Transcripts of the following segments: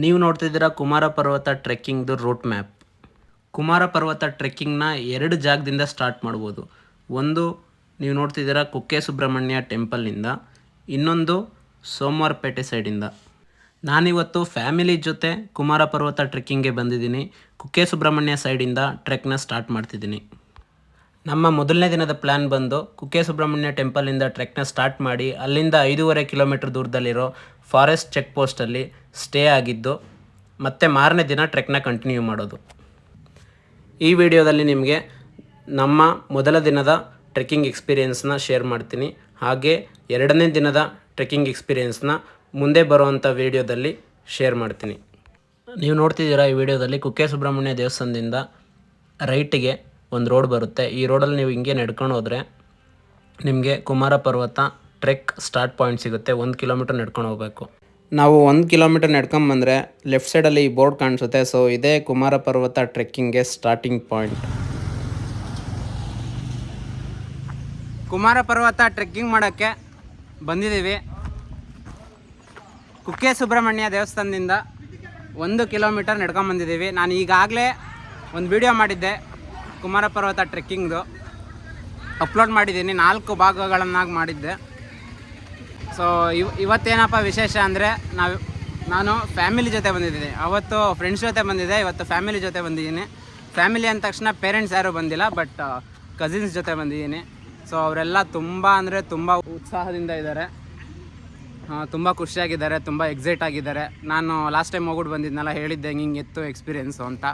ನೀವು ನೋಡ್ತಿದ್ದೀರಾ ಕುಮಾರ ಪರ್ವತ ಟ್ರೆಕ್ಕಿಂಗ್ದು ರೂಟ್ ಮ್ಯಾಪ್ ಕುಮಾರ ಪರ್ವತ ಟ್ರೆಕ್ಕಿಂಗ್ನ ಎರಡು ಜಾಗದಿಂದ ಸ್ಟಾರ್ಟ್ ಮಾಡ್ಬೋದು. ಒಂದು, ನೀವು ನೋಡ್ತಿದ್ದೀರಾ ಕುಕ್ಕೆ ಸುಬ್ರಹ್ಮಣ್ಯ ಟೆಂಪಲ್ನಿಂದ ಇನ್ನೊಂದು, ಸೋಮವಾರಪೇಟೆ ಸೈಡಿಂದ ನಾನಿವತ್ತು ಫ್ಯಾಮಿಲಿ ಜೊತೆ ಕುಮಾರ ಪರ್ವತ ಟ್ರೆಕ್ಕಿಂಗ್ಗೆ ಬಂದಿದ್ದೀನಿ. ಕುಕ್ಕೆ ಸುಬ್ರಹ್ಮಣ್ಯ ಸೈಡಿಂದ ಟ್ರೆಕ್ನ ಸ್ಟಾರ್ಟ್ ಮಾಡ್ತಿದ್ದೀನಿ. ನಮ್ಮ ಮೊದಲನೇ ದಿನದ ಪ್ಲ್ಯಾನ್ ಬಂದು ಕುಕ್ಕೆ ಸುಬ್ರಹ್ಮಣ್ಯ ಟೆಂಪಲಿಂದ ಟ್ರೆಕ್ನ ಸ್ಟಾರ್ಟ್ ಮಾಡಿ ಅಲ್ಲಿಂದ ಐದೂವರೆ ಕಿಲೋಮೀಟ್ರ್ ದೂರದಲ್ಲಿರೋ ಫಾರೆಸ್ಟ್ ಚೆಕ್ ಪೋಸ್ಟಲ್ಲಿ ಸ್ಟೇ ಆಗಿದ್ದು ಮತ್ತೆ ಮಾರನೇ ದಿನ ಟ್ರೆಕ್ನ ಕಂಟಿನ್ಯೂ ಮಾಡೋದು. ಈ ವಿಡಿಯೋದಲ್ಲಿ ನಿಮಗೆ ನಮ್ಮ ಮೊದಲ ದಿನದ ಟ್ರೆಕ್ಕಿಂಗ್ ಎಕ್ಸ್ಪೀರಿಯೆನ್ಸ್ನ ಶೇರ್ ಮಾಡ್ತೀನಿ. ಹಾಗೆ ಎರಡನೇ ದಿನದ ಟ್ರೆಕ್ಕಿಂಗ್ ಎಕ್ಸ್ಪೀರಿಯೆನ್ಸ್ನ ಮುಂದೆ ಬರುವಂಥ ವಿಡಿಯೋದಲ್ಲಿ ಶೇರ್ ಮಾಡ್ತೀನಿ. ನೀವು ನೋಡ್ತಿದ್ದೀರಾ ಈ ವಿಡಿಯೋದಲ್ಲಿ ಕುಕ್ಕೆ ಸುಬ್ರಹ್ಮಣ್ಯ ದೇವಸ್ಥಾನದಿಂದ ರೈಟಿಗೆ ಒಂದು ರೋಡ್ ಬರುತ್ತೆ. ಈ ರೋಡಲ್ಲಿ ನೀವು ಹಿಂಗೆ ನಡ್ಕೊಂಡು ಹೋದರೆ ನಿಮಗೆ ಕುಮಾರ ಪರ್ವತ ಟ್ರೆಕ್ ಸ್ಟಾರ್ಟ್ ಪಾಯಿಂಟ್ ಸಿಗುತ್ತೆ. ಒಂದು ಕಿಲೋಮೀಟರ್ ನಡ್ಕೊಂಡು ಹೋಗಬೇಕು. ನಾವು ಒಂದು ಕಿಲೋಮೀಟರ್ ನಡ್ಕೊಂಬಂದರೆ ಲೆಫ್ಟ್ ಸೈಡಲ್ಲಿ ಈ ಬೋರ್ಡ್ ಕಾಣಿಸುತ್ತೆ. ಸೊ ಇದೇ ಕುಮಾರ ಪರ್ವತ ಟ್ರೆಕ್ಕಿಂಗ್ಗೆ ಸ್ಟಾರ್ಟಿಂಗ್ ಪಾಯಿಂಟ್ ಕುಮಾರ ಪರ್ವತ ಟ್ರೆಕ್ಕಿಂಗ್ ಮಾಡೋಕ್ಕೆ ಬಂದಿದ್ದೀವಿ. ಕುಕ್ಕೆ ಸುಬ್ರಹ್ಮಣ್ಯ ದೇವಸ್ಥಾನದಿಂದ ಒಂದು ಕಿಲೋಮೀಟರ್ ನಡ್ಕೊಂಬಂದಿದ್ದೀವಿ. ನಾನು ಈಗಾಗಲೇ ಒಂದು ವಿಡಿಯೋ ಮಾಡಿದ್ದೆ, ಕುಮಾರ ಪರ್ವತ ಟ್ರೆಕ್ಕಿಂಗ್ದು ಅಪ್ಲೋಡ್ ಮಾಡಿದ್ದೀನಿ, ನಾಲ್ಕು ಭಾಗಗಳನ್ನಾಗಿ ಮಾಡಿದ್ದೆ. ಸೊ ಇವ, ಇವತ್ತೇನಪ್ಪ ವಿಶೇಷ ಅಂದರೆ ನಾವು, ನಾನು ಫ್ಯಾಮಿಲಿ ಜೊತೆ ಬಂದಿದ್ದೀನಿ. ಅವತ್ತು ಫ್ರೆಂಡ್ಸ್ ಜೊತೆ ಬಂದಿದ್ದೆ, ಇವತ್ತು ಫ್ಯಾಮಿಲಿ ಜೊತೆ ಬಂದಿದ್ದೀನಿ. ಫ್ಯಾಮಿಲಿ ಅಂದ ತಕ್ಷಣ ಪೇರೆಂಟ್ಸ್ ಯಾರೂ ಬಂದಿಲ್ಲ ಬಟ್ ಕಸಿನ್ಸ್ ಜೊತೆ ಬಂದಿದ್ದೀನಿ. ಸೊ ಅವರೆಲ್ಲ ತುಂಬ ಅಂದರೆ ತುಂಬ ಉತ್ಸಾಹದಿಂದ ಇದ್ದಾರೆ. ತುಂಬ ಖುಷಿಯಾಗಿದ್ದಾರೆ, ತುಂಬ ಎಕ್ಸೈಟ್ ಆಗಿದ್ದಾರೆ. ನಾನು ಲಾಸ್ಟ್ ಟೈಮ್ ಹೋಗ್ಬಿಟ್ಟು ಬಂದಿದ್ನಲ್ಲ, ಹೇಳಿದ್ದೆ ಹಿಂಗೆ ಇತ್ತು ಎಕ್ಸ್ಪೀರಿಯೆನ್ಸು ಅಂತ.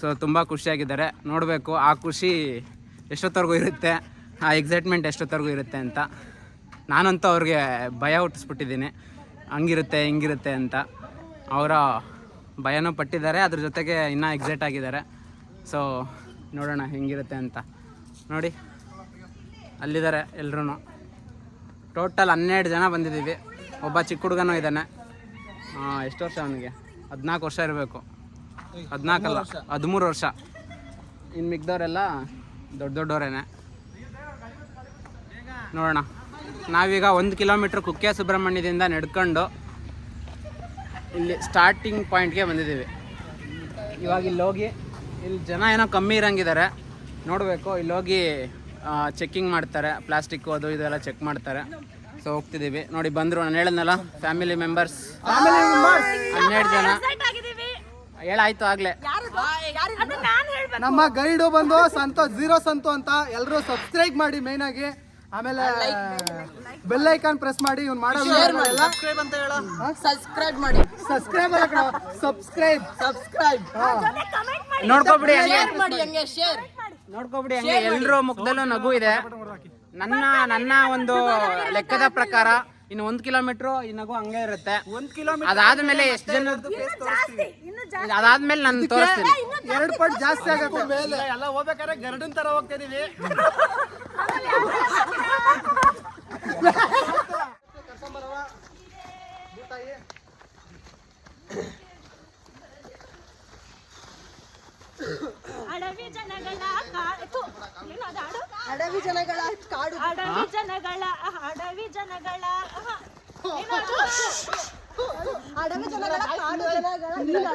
ಸೊ ತುಂಬ ಖುಷಿಯಾಗಿದ್ದಾರೆ. ನೋಡಬೇಕು, ಆ ಖುಷಿ ಎಷ್ಟೊತ್ತವರೆಗೂ ಇರುತ್ತೆ, ಆ ಎಕ್ಸೈಟ್ಮೆಂಟ್ ಎಷ್ಟೊತ್ತವರೆಗೂ ಇರುತ್ತೆ ಅಂತ. ನಾನಂತೂ ಅವ್ರಿಗೆ ಭಯ ಹುಟ್ಟಿಸ್ಬಿಟ್ಟಿದ್ದೀನಿ. ಹಂಗಿರುತ್ತೆ, ಹಿಂಗಿರುತ್ತೆ ಅಂತ. ಅವರ ಭಯನೂ ಪಟ್ಟಿದ್ದಾರೆ, ಅದ್ರ ಜೊತೆಗೆ ಇನ್ನೂ ಎಕ್ಸೈಟ್ ಆಗಿದ್ದಾರೆ. ಸೊ ನೋಡೋಣ ಹೆಂಗಿರುತ್ತೆ ಅಂತ. ನೋಡಿ, ಅಲ್ಲಿದ್ದಾರೆ ಎಲ್ಲರೂ ಟೋಟಲ್ ಹನ್ನೆರಡು ಜನ ಬಂದಿದ್ದೀವಿ. ಒಬ್ಬ ಚಿಕ್ಕ ಹುಡುಗನೂ ಇದ್ದಾನೆ. ಎಷ್ಟು ವರ್ಷ ಅವನಿಗೆ? ಹದಿನಾಲ್ಕು ವರ್ಷ ಇರಬೇಕು. ಹದಿನಾಲ್ಕಲ್ಲ ಹದಿಮೂರು ವರ್ಷ. ಇನ್ನು ಮಿಕ್ದವರೆಲ್ಲ ದೊಡ್ಡ ದೊಡ್ಡವರೇನೆ. ನೋಡೋಣ. ನಾವೀಗ ಒಂದು ಕಿಲೋಮೀಟ್ರ್ ಕುಕ್ಕೆ ಸುಬ್ರಹ್ಮಣ್ಯದಿಂದ ನಡ್ಕೊಂಡು ಇಲ್ಲಿ ಸ್ಟಾರ್ಟಿಂಗ್ ಪಾಯಿಂಟ್ಗೆ ಬಂದಿದ್ದೀವಿ. ಇವಾಗ ಇಲ್ಲಿ ಹೋಗಿ ಇಲ್ಲಿ ಜನ ಏನೋ ಕಮ್ಮಿ ಇರೋಂಗಿದ್ದಾರೆ. ನೋಡಬೇಕು ಇಲ್ಲಿ ಹೋಗಿ ಚೆಕ್ಕಿಂಗ್ ಮಾಡ್ತಾರೆ ಪ್ಲಾಸ್ಟಿಕ್ ಅದು ಇದೆಲ್ಲ ಚೆಕ್ ಮಾಡ್ತಾರೆ. ಸೊ ಹೋಗ್ತಿದ್ದೀವಿ. ನೋಡಿ ಬಂದರು ನಾನು ಹೇಳಿದ್ನಲ್ಲ ಫ್ಯಾಮಿಲಿ ಮೆಂಬರ್ಸ್ ಹನ್ನೆರಡು ಜನ. ಹೇಳಾಯ್ತು ಆಗಲೇ. ನಮ್ಮ ಗೈಡು ಬಂದು ಸಂತೋಷ್ ಜೀರೋ ಸಂತು ಅಂತ ಎಲ್ಲರೂ ಸಬ್ಸ್ಕ್ರೈಬ್ ಮಾಡಿ ಮೇನ್ ಆಗಿ. ಆಮೇಲೆ ಬೆಲ್ ಐಕಾನ್ ಪ್ರೆಸ್ ಮಾಡಿ. ಇವ್ನು ಅಂತ ಎಲ್ಲ ಸಬ್ಸ್ಕ್ರೈಬ್ ಮಾಡಿ. ಸಬ್ಸ್ಕ್ರೈಬ್ ಅಲ್ಲ ಕಣ ಸಬ್ಸ್ಕ್ರೈಬ್ ಸಬ್ಸ್ಕ್ರೈಬ್ ನೋಡ್ಕೊಬಿಡಿ ಹಂಗೆ. ಶೇರ್ ಮಾಡಿ ಹಂಗೆ ಶೇರ್ ನೋಡ್ಕೊಬಿಡಿ ಹಂಗೆ. ಎಲ್ಲರೂ ಮುಖದಲ್ಲೂ ನಗು ಇದೆ. ನನ್ನ ನನ್ನ ಒಂದು ಲೆಕ್ಕದ ಪ್ರಕಾರ ಇನ್ನು ಒಂದ್ ಕಿಲೋಮೀಟರ್ ಈ ನಗು ಹಂಗೆ ಇರುತ್ತೆ. ಒಂದ್ ಕಿಲೋಮೀಟರ್ ಅದಾದ್ಮೇಲೆ ಎಷ್ಟು ಜನ ಅದಾದ್ಮೇಲೆ ನಾನು ತೋರಿಸ್ತೀನಿ. ಎರಡು ಪಟ್ ಜಾಸ್ತಿ ಆಗುತ್ತೆ. ಮೇಲೆ. ಎಲ್ಲ ಹೋಗ್ಬೇಕಾದ್ರೆ ಗರ್ಡನ್ ತರ ಹೋಗ್ತಾ ಇದೀವಿ. ಅಡವಿ ಜನಗಳ ಕಾಡು? ಅಡವಿ ಜನಗಳ ಕಾಡು. ಅಡವಿ ಜನಗಳ ಅಡವಿ ಜನಗಳ? ಅಡವಿ ಜನಗಳ ಕಾಡು. ಇಲ್ಲ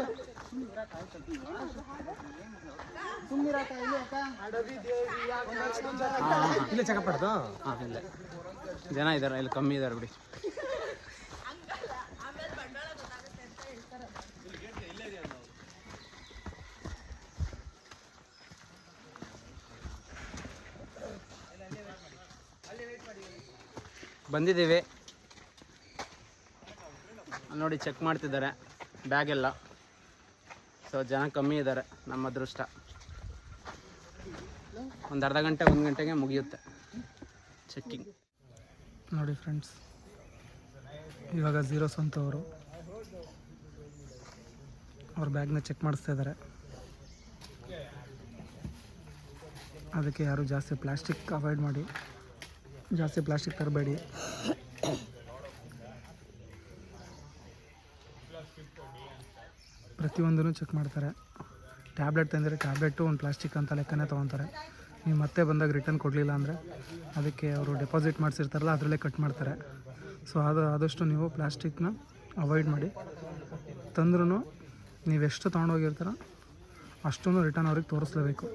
ಜನ ಇದ್ದಾರೆ ಇಲ್ಲಿ ಕಮ್ಮಿ ಇದ್ದಾರೆ ಬಿಡಿ. ಬಂದಿದ್ದೀವಿ. ನೋಡಿ ಚೆಕ್ ಮಾಡ್ತಿದ್ದಾರೆ. ಬ್ಯಾಗೆಲ್ಲ ಸೊ ಜನ ಕಮ್ಮಿ ಇದ್ದಾರೆ, ನಮ್ಮ ಅದೃಷ್ಟ. ಒಂದು ಅರ್ಧ ಗಂಟೆ, ಒಂದು ಗಂಟೆಗೆ ಮುಗಿಯುತ್ತೆ ಚೆಕ್ಕಿಂಗ್ ನೋಡಿ ಫ್ರೆಂಡ್ಸ್ ಇವಾಗ ಝೀರೋ ಅವರು ಅವ್ರ ಬ್ಯಾಗ್ನ ಚೆಕ್ ಮಾಡಿಸ್ತಾ ಇದ್ದಾರೆ. ಅದಕ್ಕೆ ಯಾರು ಜಾಸ್ತಿ ಪ್ಲಾಸ್ಟಿಕ್ ಅವಾಯ್ಡ್ ಮಾಡಿ ಜಾಸ್ತಿ ಪ್ಲಾಸ್ಟಿಕ್ ತರಬೇಡಿ. ಪ್ರತಿಯೊಂದನ್ನು ಚೆಕ್ ಮಾಡ್ತಾರೆ. ಟ್ಯಾಬ್ಲೆಟ್ ತಂದರೆ ಟ್ಯಾಬ್ಲೆಟು ಒಂದು ಪ್ಲಾಸ್ಟಿಕ್ ಅಂತ ಲೆಕ್ಕನೇ ತೊಗೊತಾರೆ. ನೀವು ಮತ್ತೆ ಬಂದಾಗ ರಿಟರ್ನ್ ಕೊಡಲಿಲ್ಲ ಅಂದರೆ ಅದಕ್ಕೆ ಅವರು ಡೆಪಾಸಿಟ್ ಮಾಡಿಸಿರ್ತಾರಲ್ಲ, ಅದರಲ್ಲೇ ಕಟ್ ಮಾಡ್ತಾರೆ. ಸೊ ಅದು, ಆದಷ್ಟು ನೀವು ಪ್ಲಾಸ್ಟಿಕ್ನ ಅವಾಯ್ಡ್ ಮಾಡಿ. ತಂದ್ರೂ ನೀವೆಷ್ಟು ತೊಗೊಂಡೋಗಿರ್ತಾರೋ ಅಷ್ಟನ್ನು ರಿಟರ್ನ್ ಅವ್ರಿಗೆ ತೋರಿಸ್ಲೇಬೇಕು.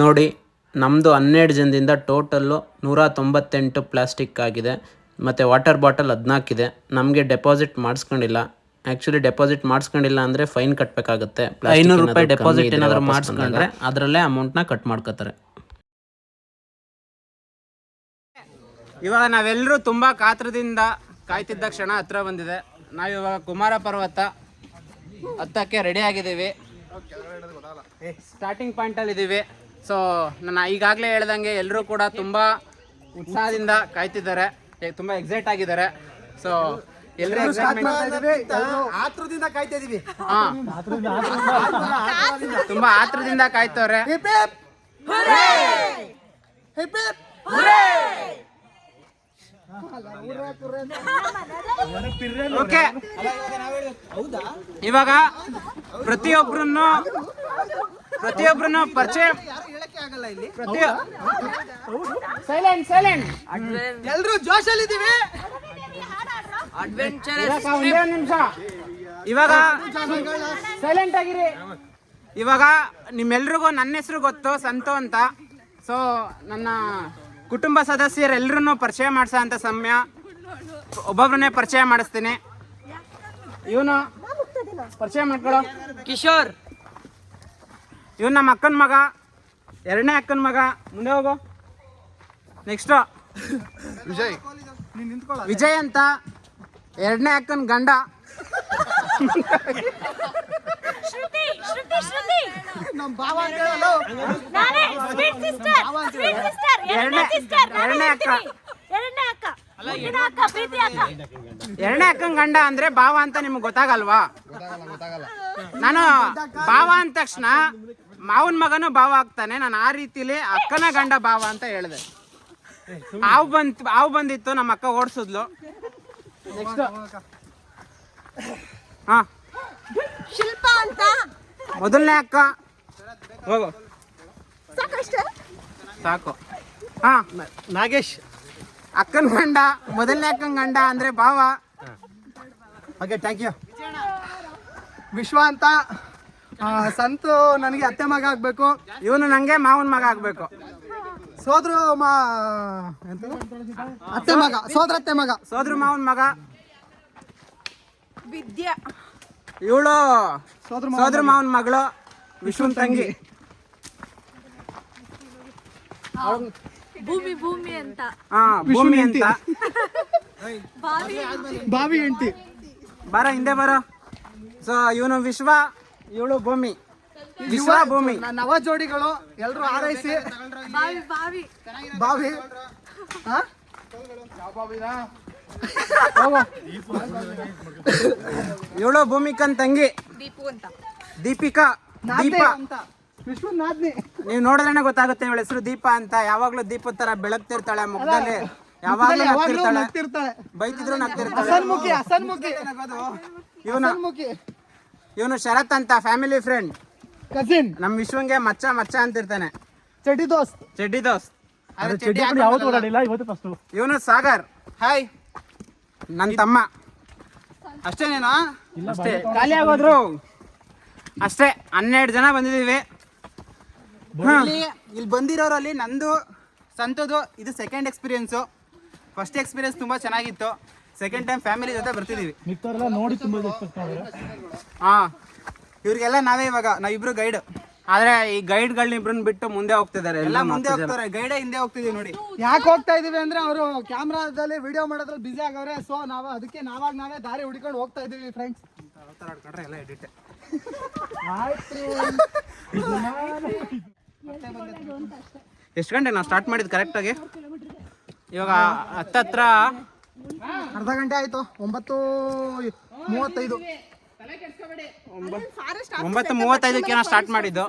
ನೋಡಿ ನಮ್ಮದು ಹನ್ನೆರಡು ಜನದಿಂದ ಟೋಟಲ್ಲು ನೂರ ತೊಂಬತ್ತೆಂಟು ಪ್ಲಾಸ್ಟಿಕ್ ಆಗಿದೆ. ಮತ್ತು ವಾಟರ್ ಬಾಟಲ್ ಹದಿನಾಲ್ಕಿದೆ ನಮಗೆ ಡೆಪಾಸಿಟ್ ಮಾಡಿಸ್ಕೊಂಡಿಲ್ಲ. ಆ್ಯಕ್ಚುಲಿ ಡೆಪಾಸಿಟ್ ಮಾಡಿಸ್ಕೊಂಡಿಲ್ಲ ಅಂದರೆ ಫೈನ್ ಕಟ್ಟಬೇಕಾಗುತ್ತೆ ಐನೂರು ರೂಪಾಯಿ ಡೆಪಾಸಿಟ್ ಏನಾದರೂ ಮಾಡಿಸ್ಕೊಂಡ್ರೆ ಅದರಲ್ಲೇ ಅಮೌಂಟ್ನ ಕಟ್ ಮಾಡ್ಕೋತಾರೆ. ಇವಾಗ ನಾವೆಲ್ಲರೂ ತುಂಬ ಕಾತ್ರದಿಂದ ಕಾಯ್ತಿದ್ದ ಕ್ಷಣ ಹತ್ರ ಬಂದಿದೆ. ನಾವಿವಾಗ ಕುಮಾರ ಪರ್ವತ ಹತ್ತಕ್ಕೆ ರೆಡಿ ಆಗಿದ್ದೀವಿ. ಸ್ಟಾರ್ಟಿಂಗ್ ಪಾಯಿಂಟಲ್ಲಿ ಇದ್ದೀವಿ ಸೊ ನಾನು ಈಗಾಗಲೇ ಹೇಳ್ದಂಗೆ ಎಲ್ಲರೂ ಕೂಡ ತುಂಬ ಉತ್ಸಾಹದಿಂದ ಕಾಯ್ತಿದ್ದಾರೆ. ಏ, ತುಂಬ ಎಕ್ಸೈಟ್ ಆಗಿದ್ದಾರೆ. ಸೊ ಎಲ್ಲರೂ ಆತ್ರದಿಂದ ಕಾಯ್ತಾ ಇದೀವಿ ಹಾಂ. ತುಂಬ ಆತ್ರದಿಂದ ಕಾಯ್ತವ್ರೆ. ಓಕೆ. ಇವಾಗ ಪ್ರತಿಯೊಬ್ಬರನ್ನು ಪ್ರತಿಯೊಬ್ಬರನ್ನು ಪರಿಚಯ ಪ್ರತಿ ಸೈಲೆಂಟ್ ಸೈಲೆಂಟ್ ಎಲ್ಲರೂ ಜೋಶಲ್ಲಿ ಒಂದು ನಿಮಿಷ. ಇವಾಗ ಸೈಲೆಂಟ್ ಆಗಿರಿ. ಇವಾಗ ನಿಮ್ಮೆಲ್ರಿಗೂ ನನ್ನ ಹೆಸರು ಗೊತ್ತು ಸಂತು ಅಂತ. ಸೊ ನನ್ನ ಕುಟುಂಬ ಸದಸ್ಯರೆಲ್ಲರೂ ಪರಿಚಯ ಮಾಡಿಸೋ ಅಂತ ಸಮಯ. ಒಬ್ಬೊಬ್ಬರನ್ನೇ ಪರಿಚಯ ಮಾಡಿಸ್ತೀನಿ. ಇವನು ಪರಿಚಯ ಮಾಡ್ಕೊಳ್ಳೋ. ಕಿಶೋರ್. ಇವನು ನಮ್ಮ ಅಕ್ಕನ ಮಗ ಎರಡನೇ ಅಕ್ಕನ ಮಗ. ಮುಂದೆ ಹೋಗು. ನೆಕ್ಸ್ಟು ವಿಜಯ್. ವಿಜಯ್ ಅಂತ ಎರಡನೇ ಅಕ್ಕನ ಗಂಡ. ಶ್ರುತಿ ಶ್ರುತಿ ಶ್ರುತಿ. ನಮ್ ಭಾವ ಅಂತ ಹೇಳಲು ನಾನೇ ಸ್ವೀಟ್ ಸಿಸ್ಟರ್ ಸ್ವೀಟ್ ಸಿಸ್ಟರ್ ಎರಡನೇ ಎರಡನೇ- ಸಿಸ್ಟರ್ ಎರಡನೇ ಅಕ್ಕ. ಎರಡನೇ ಅಕ್ಕ ಪ್ರೀತಿ ಅಕ್ಕ. ಎರಡನೇ ಅಕ್ಕನ ಗಂಡ ಅಂದ್ರೆ ಭಾವ ಅಂತ ನಿಮ್ಗೆ ಗೊತ್ತಾಗಲ್ವಾ? ನಾನು ಭಾವ ಅಂದ ತಕ್ಷಣ ಮಾವನ ಮಗನು ಭಾವ ಆಗ್ತಾನೆ. ನಾನು ಆ ರೀತಿಲಿ ಅಕ್ಕನ ಗಂಡ ಭಾವ ಅಂತ ಹೇಳಿದೆ. ಹಾವು ಬಂತ್ ಹಾವು ಬಂದಿತ್ತು ನಮ್ಮ ಅಕ್ಕ ಓಡಿಸಿದ್ಲು. ನೆಕ್ಸ್ಟ್ ಹಾ. ಶಿಲ್ಪ ಅಂತ ಮೊದಲನೇ ಅಕ್ಕ. ಹೋಗು. ಸಾಕು. ಹಾ. ನಾಗೇಶ್. ಅಕ್ಕನ ಗಂಡ ಮೊದಲನೇ ಅಕ್ಕನ ಗಂಡ ಅಂದ್ರೆ ಭಾವ. ಓಕೆ ಥ್ಯಾಂಕ್ ಯು ವಿಶ್ವ ಅಂತ. ಆ, ಸಂತು ನನಗೆ ಅತ್ತೆ ಮಗ ಆಗಬೇಕು. ಇವನು ನನಗೆ ಮಾವನ ಮಗ ಆಗಬೇಕು. ಸೋದ್ರ ಮಾ? ಅತ್ತೆ ಮಗ ಸೋದ್ರ ಅತ್ತೆ ಮಗ. ಸೋದ್ರ ಮಾವನ ಮಗ. ವಿದ್ಯಾ. ಇವಳು ಸೋದ್ರ ಮಾವನ ಮಗಳು. ವಿಶ್ವನ್ ತಂಗಿ. ಭೂಮಿ ಭೂಮಿ ಅಂತ. ಹಾ ಭೂಮಿ ಅಂತ. ಬಾವಿ. ಹೆಂಡತಿ. ಬರ ಹಿಂದೆ ಬರ. ಸೊ ಇವನು ವಿಶ್ವ ಇವಳು ಭೂಮಿ. ವಿಶ್ವ ಭೂಮಿ. ನವ ಜೋಡಿಗಳು ಎಲ್ರು ಆರೈಸಿ. ಬಾವಿ ಬಾವಿ. ಬಾವಿ. ಹಾ? ಇವಳು ಭೂಮಿಕನ್ ತಂಗಿ. ದೀಪು ಅಂತ. ದೀಪಿಕಾ ದೀಪ. ಅಂತ. ನೀವು ನೋಡಿದ್ರೆ ಗೊತ್ತಾಗುತ್ತೆ ಇವಳ ಹೆಸರು ದೀಪ ಅಂತ. ಯಾವಾಗ್ಲೂ ದೀಪದ ತರ ಬೆಳಗ್ತಿರ್ತಾಳೆ ಮುಖದಲ್ಲಿ ಯಾವಾಗ್ಲೂ ನಗ್ತಿರ್ತಾಳೆ. ಬೈತಿದ್ರು ನಗ್ತಿರ್ತಾಳೆ. ಇವನು ಇವನು ಶರತ್ ಅಂತ ಫ್ಯಾಮಿಲಿ ಫ್ರೆಂಡ್ ಕಸಿನ್ ನಮ್ ವಿಶ್ವಂಗೆ ಮಚ್ಚ ಮಚ್ಚ ಅಂತಿರ್ತಾನೆ. ಚಡ್ಡಿ ದೋಸ್ತ್. ಚಡ್ಡಿ ದೋಸ್ತ್. ಫಸ್ಟು ಇವನು ಸಾಗರ್. ಹಾಯ್ ನನ್ನ ತಮ್ಮ. ಅಷ್ಟೇನೇನಾ ಅಷ್ಟೇ. ಖಾಲಿ ಆಗೋದ್ರು? ಅಷ್ಟೇ ಹನ್ನೆರಡು ಜನ ಬಂದಿದ್ದೀವಿ. ಇಲ್ಲಿ ಬಂದಿರೋರಲ್ಲಿ ನಂದು ಸಂತದ್ದು ಇದು ಸೆಕೆಂಡ್ ಎಕ್ಸ್ಪೀರಿಯನ್ಸು ಫಸ್ಟ್ ಎಕ್ಸ್ಪೀರಿಯೆನ್ಸ್ ತುಂಬ ಚೆನ್ನಾಗಿತ್ತು. ಸೆಕೆಂಡ್ ಟೈಮ್ ಫ್ಯಾಮಿಲಿ ಜೊತೆ ಬರ್ತಿದ್ದೀವಿ. ಮಿಕ್ತವರೆಲ್ಲ ನೋಡಿ ತುಂಬ ಹಾಂ. ಇವ್ರಿಗೆಲ್ಲ ನಾವೇ ಇವಾಗ ನಾವಿಬ್ರು ಗೈಡ್ ಆದರೆ ಈ ಗೈಡ್ಗಳನ್ನ ಇಬ್ರನ್ನ ಬಿಟ್ಟು ಮುಂದೆ ಹೋಗ್ತಿದ್ದಾರೆ ಎಲ್ಲ ಮುಂದೆ ಹೋಗ್ತಾರೆ ಗೈಡೆ ಹಿಂದೆ ಹೋಗ್ತಿದೀವಿ ನೋಡಿ. ಯಾಕೆ ಹೋಗ್ತಾ ಇದೀವಿ ಅಂದ್ರೆ ಅವರು ಕ್ಯಾಮ್ರಾದಲ್ಲಿ ವಿಡಿಯೋ ಮಾಡೋದ್ರಲ್ಲಿ ಬಿಸಿ ಆಗವ್ರೆ ಸೊ ನಾವು ಅದಕ್ಕೆ ನಾವಾಗ ನಾವೇ ದಾರಿ ಹುಡ್ಕೊಂಡು ಹೋಗ್ತಾ ಇದೀವಿ ಫ್ರೆಂಡ್ಸ್ ಎಲ್ಲ ಎಡಿಟ್ ಎಷ್ಟು ಗಂಟೆ ನಾವು ಸ್ಟಾರ್ಟ್ ಮಾಡಿದ್ದು ಕರೆಕ್ಟಾಗಿ ಇವಾಗ ಹತ್ತತ್ರ ಅರ್ಧ ಗಂಟೆ ಆಯ್ತು ಒಂಬತ್ತು ಮೂವತ್ತೈದು. ಒಂಬತ್ತು ಮೂವತ್ತೈದಕ್ಕೆ ಏನೋ ಸ್ಟಾರ್ಟ್ ಮಾಡಿದ್ದು.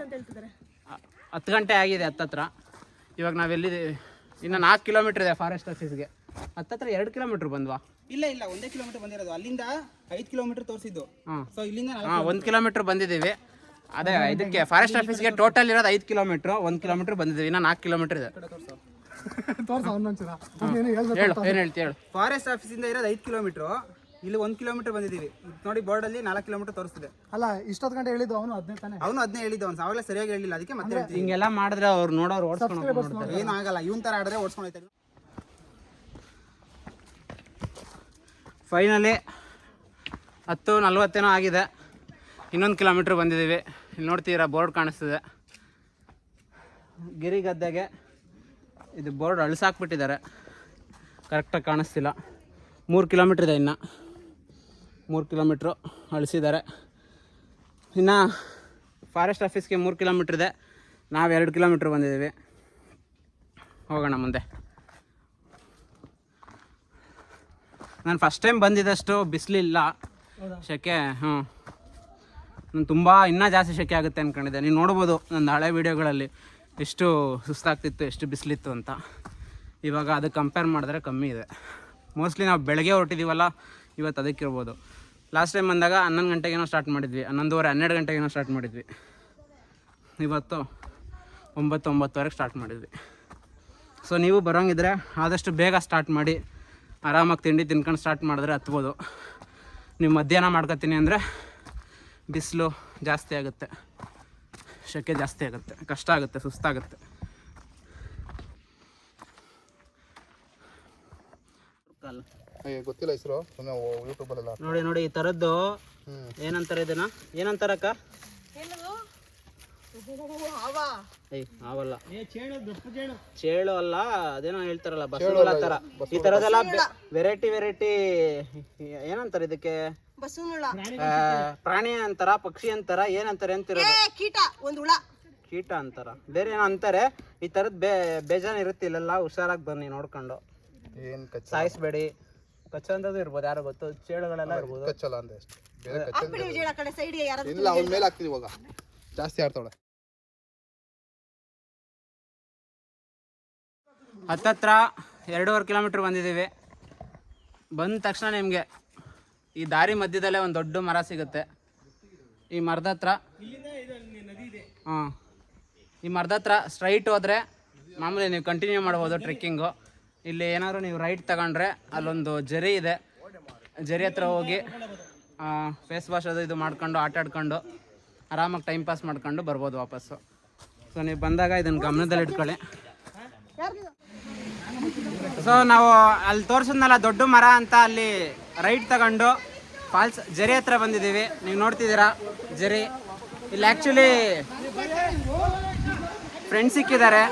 ಹತ್ತು ಗಂಟೆ ಆಗಿದೆ ಹತ್ತತ್ರ ಇವಾಗ ನಾವೆಲ್ಲಿದ್ದೀವಿ ಇನ್ನು ನಾಲ್ಕು ಕಿಲೋಮೀಟ್ರ್ ಇದೆ ಫಾರೆಸ್ಟ್ ಆಫೀಸ್ಗೆ ಹತ್ತತ್ರ ಎರಡು ಕಿಲೋಮೀಟ್ರ್ ಬಂದ್ವಾ? ಇಲ್ಲ ಇಲ್ಲ ಒಂದೇ ಕಿಲೋಮೀಟರ್ ಬಂದಿರೋದು. ಅಲ್ಲಿಂದ ಐದು ಕಿಲೋಮೀಟರ್ ತೋರಿಸಿದ್ದು. ಹಾಂ. ಸೊ ಇಲ್ಲಿಂದ ಹಾಂ ಒಂದು ಕಿಲೋಮೀಟ್ರ್ ಬಂದಿದ್ದೀವಿ. ಅದೇ ಇದಕ್ಕೆ ಫಾರೆಸ್ಟ್ ಆಫೀಸ್ಗೆ ಟೋಟಲ್ ಇರೋದು ಐದು ಕಿಲೋಮೀಟ್ರ್ ಒಂದು ಕಿಲೋಮೀಟ್ರ್ ಬಂದಿದ್ದೀವಿ. ಇನ್ನು ನಾಲ್ಕು ಕಿಲೋಮೀಟ್ರ್ ಇದೆ. ಹೇಳು ಏನು ಹೇಳ್ತಿ ಹೇಳು. ಫಾರೆಸ್ಟ್ ಆಫೀಸಿಂದ ಇರೋದು ಐದು ಕಿಲೋಮೀಟ್ರು ಇಲ್ಲಿ ಒಂದು ಕಿಲೋಮೀಟರ್ ಬಂದಿದ್ದೀವಿ. ನೋಡಿ ನೋಡಿ ಬೋರ್ಡಲ್ಲಿ ನಾಲ್ಕು ಕಿಲೋಮೀಟರ್ ತೋರಿಸ್ತಿದೆ. ಅಲ್ಲ ಇಷ್ಟೊತ್ತು ಗಂಟೆ ಹೇಳಿದ್ದು ಅವನು ಅದನ್ನೇ ತಾನೆ? ಅವನು ಅದನ್ನೇ ಹೇಳಿದ್ದು ಅವ್ನು. ಅವಾಗಲೇ ಸರಿಯಾಗಿ ಹೇಳಿಲ್ಲ ಅದಕ್ಕೆ ಮತ್ತೆ ಹೇಳ್ತೀನಿ. ಹಿಂಗೆಲ್ಲ ಮಾಡಿದ್ರೆ ಅವ್ರು ನೋಡೋರು ಓಡಿಸ್ಕೊಂಡು ನೋಡ್ತಾರೆ. ಏನೂ ಆಗಲ್ಲ ಇವನ್ ಥರ ಆಡಿದ್ರೆ ಓಡಿಸ್ಕೊಂಡು ಹೋಯ್ತಾರೆ ಫೈನಲಿ ಹತ್ತು ನಲ್ವತ್ತೇನೋ ಆಗಿದೆ. ಇನ್ನೊಂದು ಕಿಲೋಮೀಟ್ರ್ ಬಂದಿದ್ದೀವಿ. ಇಲ್ಲಿ ನೋಡ್ತೀರಾ ಬೋರ್ಡ್ ಕಾಣಿಸ್ತಿದೆ. ಗಿರಿ ಗದ್ದೆಗೆ ಇದು ಬೋರ್ಡ್ ಅಳಿಸಾಕ್ಬಿಟ್ಟಿದ್ದಾರೆ. ಕರೆಕ್ಟಾಗಿ ಕಾಣಿಸ್ತಿಲ್ಲ. ಮೂರು ಕಿಲೋಮೀಟ್ರ್ ಇದೆ ಇನ್ನು. ಮೂರು ಕಿಲೋಮೀಟ್ರು ಅಳಿಸಿದ್ದಾರೆ. ಇನ್ನು ಫಾರೆಸ್ಟ್ ಆಫೀಸ್ಗೆ ಮೂರು ಕಿಲೋಮೀಟ್ರ್ ಇದೆ. ನಾವು ಎರಡು ಕಿಲೋಮೀಟ್ರ್ ಬಂದಿದ್ದೀವಿ. ಹೋಗೋಣ ಮುಂದೆ. ನಾನು ಫಸ್ಟ್ ಟೈಮ್ ಬಂದಿದ್ದಷ್ಟು ಬಿಸಿಲಿಲ್ಲ ಶೆಕೆ ಹ್ಞೂ ನಾನು ತುಂಬ ಇನ್ನೂ ಜಾಸ್ತಿ ಶೆಕೆ ಆಗುತ್ತೆ ಅಂದ್ಕೊಂಡಿದ್ದೆ ನೀವು ನೋಡ್ಬೋದು ನನ್ನ ಹಳೆ ವೀಡಿಯೋಗಳಲ್ಲಿ ಎಷ್ಟು ಸುಸ್ತಾಗ್ತಿತ್ತು, ಎಷ್ಟು ಬಿಸಿಲಿತ್ತು ಅಂತ. ಇವಾಗ ಅದಕ್ಕೆ ಕಂಪೇರ್ ಮಾಡಿದ್ರೆ ಕಮ್ಮಿ ಇದೆ. ಮೋಸ್ಟ್ಲಿ ನಾವು ಬೆಳಗ್ಗೆ ಹೊರಟಿದ್ದೀವಲ್ಲ ಇವತ್ತು ಅದಕ್ಕಿರ್ಬೋದು ಲಾಸ್ಟ್ ಟೈಮ್ ಬಂದಾಗ ಹನ್ನೊಂದು ಗಂಟೆಗೇನೋ ಸ್ಟಾರ್ಟ್ ಮಾಡಿದ್ವಿ. ಹನ್ನೊಂದುವರೆ, ಹನ್ನೆರಡು ಗಂಟೆಗೇನೋ ಸ್ಟಾರ್ಟ್ ಮಾಡಿದ್ವಿ. ಇವತ್ತು ಒಂಬತ್ತು ಒಂಬತ್ತುವರೆಗೆ ಸ್ಟಾರ್ಟ್ ಮಾಡಿದ್ವಿ. ಸೊ ನೀವು ಬರೋಂಗಿದ್ರೆ ಆದಷ್ಟು ಬೇಗ ಸ್ಟಾರ್ಟ್ ಮಾಡಿ, ಆರಾಮಾಗಿ ತಿಂಡಿ ತಿನ್ಕೊಂಡು ಸ್ಟಾರ್ಟ್ ಮಾಡಿದ್ರೆ ಹತ್ಬೋದು. ನೀವು ಮಧ್ಯಾಹ್ನ ಮಾಡ್ಕೊತೀನಿ ಅಂದರೆ ಬಿಸಿಲು ಜಾಸ್ತಿ ಆಗುತ್ತೆ. ಶೆಕೆ ಜಾಸ್ತಿ ಆಗುತ್ತೆ. ಕಷ್ಟ ಆಗುತ್ತೆ, ಸುಸ್ತಾಗುತ್ತೆ. ಗೊತ್ತಿಲ್ಲ ಹೆಸರು ಸುಮ್ಮನೆ ಯೂಟ್ಯೂಬಲ್ಲೆಲ್ಲ ನೋಡಿ ನೋಡಿ ಈ ಥರದ್ದು ಏನಂತಾರೆ ಇದನ್ನ? ಏನಂತಾರಕ್ಕ ಅವಲ್ಲ ಚೇಳು ಅಲ್ಲ ಅದೇನೋ ಹೇಳ್ತಾರಲ್ಲ ಬಸವಲ್ಲ ತರ. ಈ ತರದೆಲ್ಲ ವೆರೈಟಿ ವೆರೈಟಿ ಏನಂತಾರೆ ಇದಕ್ಕೆ? ಪ್ರಾಣಿ ಅಂತಾರ ಪಕ್ಷಿ ಅಂತಾರ ಏನಂತಾರೆ ಅಂತಿರೋದು ಕೀಟ ಒಂದು ಹುಳ. ಕೀಟ ಅಂತಾರ. ಬೇರೆ ಏನೋ ಅಂತಾರೆ. ಈ ತರದ್ ಬೇ ಬೇಜಾನ್ ಇರುತ್ತೆ ಇಲ್ಲೆಲ್ಲ ಹುಷಾರಾಗಿ ಬನ್ನಿ ನೋಡ್ಕೊಂಡು. ಏನು ಸಾಯಿಸ್ಬೇಡಿ. ಕಚ್ಚಂತದ್ದು ಇರ್ಬೋದು ಯಾರೋ ಗೊತ್ತು? ಚೇಳುಗಳೆಲ್ಲ ಇರ್ಬೋದು. ಕಚ್ಚಲ್ಲ ಅಂದೆ ಅಷ್ಟೇ. ಬೇರೆ ಕಚ್ಚ ವಿಜಯ್ ಆ ಕಡೆ ಸೈಡ್ಗೆ ಯಾರಾದ್ರೂ ಇಲ್ಲ ಅವನ ಮೇಲೆ ಹಾಕ್ತಿವಿ ಇವಾಗ. ಜಾಸ್ತಿ ಆಡ್ತಾವಳೆ. ಹತ್ತತ್ರ ಎರಡೂವರೆ ಕಿಲೋಮೀಟ್ರ್ ಬಂದಿದ್ದೀವಿ. ಬಂದ ತಕ್ಷಣ ನಿಮಗೆ ಈ ದಾರಿ ಮಧ್ಯದಲ್ಲೇ ಒಂದು ದೊಡ್ಡ ಮರ ಸಿಗುತ್ತೆ. ಈ ಮರದ ಹತ್ರ ಹಾಂ. ಈ ಮರದ ಹತ್ರ ಸ್ಟ್ರೈಟ್ ಹೋದರೆ ಮಾಮೂಲಿ ನೀವು ಕಂಟಿನ್ಯೂ ಮಾಡ್ಬೋದು ಟ್ರೆಕ್ಕಿಂಗು ಇಲ್ಲಿ ಏನಾದ್ರು ನೀವು ರೈಟ್ ತಗೊಂಡ್ರೆ ಅಲ್ಲೊಂದು ಜರಿ ಇದೆ. ಜರಿ ಹತ್ರ ಹೋಗಿ ಫೇಸ್ ವಾಶ್ ಅದು ಇದು ಮಾಡ್ಕೊಂಡು, ಆಟ ಆಡ್ಕೊಂಡು, ಆರಾಮಾಗಿ ಟೈಮ್ ಪಾಸ್ ಮಾಡ್ಕೊಂಡು ಬರ್ಬೋದು ವಾಪಸ್ಸು. ಸೊ ನೀವು ಬಂದಾಗ ಇದನ್ನು ಗಮನದಲ್ಲಿ ಇಟ್ಕೊಳ್ಳಿ. ಸೊ ನಾವು ಅಲ್ಲಿ ತೋರಿಸಿದ್ನಲ್ಲ, ದೊಡ್ಡ ಮರ ಅಂತ ಅಲ್ಲಿ ರೈಟ್ ತಗೊಂಡು ಫಾಲ್ಸ್ ಜರಿ ಹತ್ರ ಬಂದಿದ್ದೀವಿ. ನೀವು ನೋಡ್ತಿದ್ದೀರಾ, ಜರಿ. ಇಲ್ಲಿ ಆ್ಯಕ್ಚುಲಿ ಫ್ರೆಂಡ್ಸ್ ಸಿಕ್ಕಿದ್ದಾರೆ.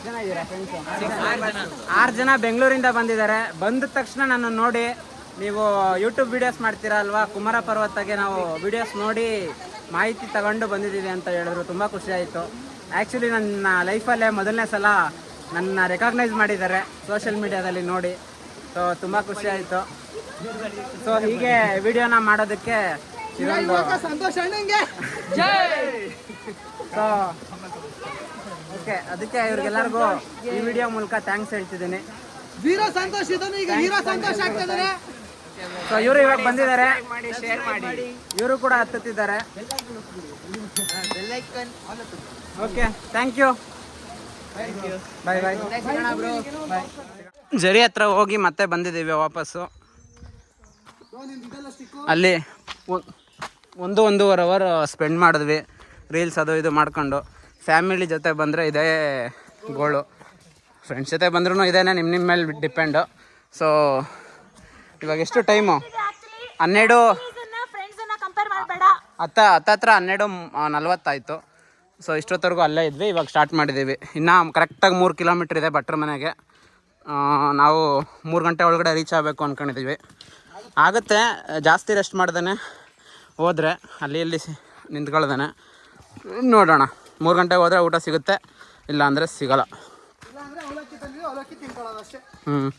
ಎಷ್ಟು ಜನ ಇದ್ದೀರಾ ಫ್ರೆಂಡ್ಸ್ ಆರು ಜನ ಬೆಂಗಳೂರಿಂದ ಬಂದಿದ್ದಾರೆ. ಬಂದ ತಕ್ಷಣ ನನ್ನ ನೋಡಿ ನೀವು ಯೂಟ್ಯೂಬ್ ವಿಡಿಯೋಸ್ ಮಾಡ್ತೀರಾ ಅಲ್ವಾ? ಕುಮಾರ ಪರ್ವತಗೆ ನಾವು ವಿಡಿಯೋಸ್ ನೋಡಿ ಮಾಹಿತಿ ತಗೊಂಡು ಬಂದಿದ್ದೀವಿ ಅಂತ ಹೇಳಿದ್ರು. ತುಂಬ ಖುಷಿ ಆಯಿತು. ಆ್ಯಕ್ಚುಲಿ ನನ್ನ ಲೈಫಲ್ಲೇ ಮೊದಲನೇ ಸಲ ನನ್ನ ರೆಕಾಗ್ನೈಸ್ ಮಾಡಿದ್ದಾರೆ ಸೋಷಿಯಲ್ ಮೀಡಿಯಾದಲ್ಲಿ ನೋಡಿ. ಸೊ ತುಂಬ ಖುಷಿ ಆಯಿತು. ಸೊ ಹೀಗೆ ವಿಡಿಯೋನ ಮಾಡೋದಕ್ಕೆ ಇದೊಂದು ಸಂತೋಷ ಸೊ ಓಕೆ ಅದಕ್ಕೆ ಇವ್ರಿಗೆಲ್ಲರಿಗೂ ಈ ವಿಡಿಯೋ ಮೂಲಕ ಥ್ಯಾಂಕ್ಸ್ ಹೇಳ್ತಿದ್ದೀನಿ. ವೀರ ಸಂತೋಷ್ ಇದನ್ನು ಈಗ ಹೀರೋ ಸಂತೋಷ್ ಆಗ್ತಾ ಇದಾರೆ ಸೊ ಇವರು ಇವಾಗ ಬಂದಿದ್ದಾರೆ. ಇವರು ಕೂಡ ಹತ್ತುತ್ತಿದ್ದಾರೆ. Okay thank you bye bye ಜರಿ ಹತ್ರ ಹೋಗಿ ಮತ್ತೆ ಬಂದಿದ್ದೀವಿ ವಾಪಸ್ಸು. ಅಲ್ಲಿ ಒಂದು ಒಂದೂವರೆ ಅವರ್ ಸ್ಪೆಂಡ್ ಮಾಡಿದ್ವಿ. ರೀಲ್ಸ್ ಅದು ಇದು ಮಾಡ್ಕೊಂಡು. ಫ್ಯಾಮಿಲಿ ಜೊತೆ ಬಂದರೆ ಇದೇ ಗೋಳು. ಫ್ರೆಂಡ್ಸ್ ಜೊತೆ ಬಂದ್ರೂ ಇದೇನೆ ನಿಮ್ಮ ನಿಮ್ಮ ಮೇಲೆ ಡಿಪೆಂಡು ಸೊ ಇವಾಗ ಎಷ್ಟು ಟೈಮು ಹನ್ನೆರಡು ಹತ್ತ ಹತ್ತತ್ರ ಹನ್ನೆರಡು ನಲ್ವತ್ತಾಯಿತು. ಸೊ ಇಷ್ಟೊತ್ತವರೆಗೂ ಅಲ್ಲೇ ಇದ್ವಿ, ಇವಾಗ ಸ್ಟಾರ್ಟ್ ಮಾಡಿದ್ದೀವಿ ಇನ್ನೂ ಕರೆಕ್ಟಾಗಿ ಮೂರು ಕಿಲೋಮೀಟ್ರ್ ಇದೆ ಭಟ್ರ ಮನೆಗೆ. ನಾವು ಮೂರು ಗಂಟೆ ಒಳಗಡೆ ರೀಚ್ ಆಗಬೇಕು ಅಂದ್ಕೊಂಡಿದ್ದೀವಿ ಆಗುತ್ತೆ, ಜಾಸ್ತಿ ರೆಸ್ಟ್ ಮಾಡ್ದೇ ಹೋದರೆ, ಅಲ್ಲಿ, ಇಲ್ಲಿ ನಿಂತ್ಕೊಳ್ದೇನೆ. ನೋಡೋಣ. ಮೂರು ಗಂಟೆಗೆ ಹೋದರೆ ಊಟ ಸಿಗುತ್ತೆ ಇಲ್ಲ ಅಂದರೆ ಸಿಗಲ್ಲ ಹ್ಞೂ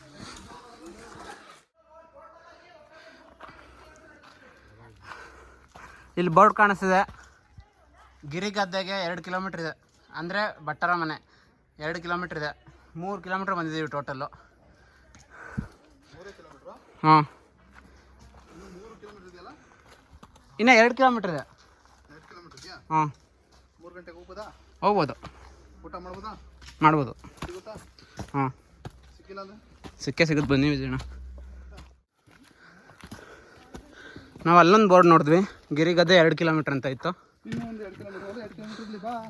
ಇಲ್ಲಿ ಬೋರ್ಡ್ ಕಾಣಿಸ್ತಿದೆ. ಗಿರಿ ಗದ್ದೆಗೆ ಎರಡು ಕಿಲೋಮೀಟ್ರ್ ಇದೆ. ಅಂದರೆ ಭಟ್ಟರ ಮನೆ. ಎರಡು ಕಿಲೋಮೀಟ್ರ್ ಇದೆ. ಮೂರು ಕಿಲೋಮೀಟ್ರ್ ಬಂದಿದ್ದೀವಿ ಟೋಟಲ್ಲು. ಹಾಂ ಇನ್ನೂ ಎರಡು ಕಿಲೋಮೀಟ್ರ್ ಇದೆ. ಹಾಂ ಮೂರು ಗಂಟೆಗೆ ಹೋಗ್ಬೋದಾ? ಹೋಗ್ಬೋದು. ಊಟ ಮಾಡ್ಬೋದಾ? ಮಾಡ್ಬೋದು. ಸಿಗುತ್ತಾ? ಹಾಂ. ಸಿಕ್ಕಿಲ್ಲ ಅಂದರೆ? ಸಿಕ್ಕೇ ಸಿಗುತ್ತೆ ಬನ್ನಿ ವಿಜಯಣ್ಣ. ನಾವು ಅಲ್ಲೊಂದು ಬೋರ್ಡ್ ನೋಡಿದ್ವಿ. ಗಿರಿಗದ್ದೆ ಎರಡು ಕಿಲೋಮೀಟ್ರ್ ಅಂತ ಇತ್ತು.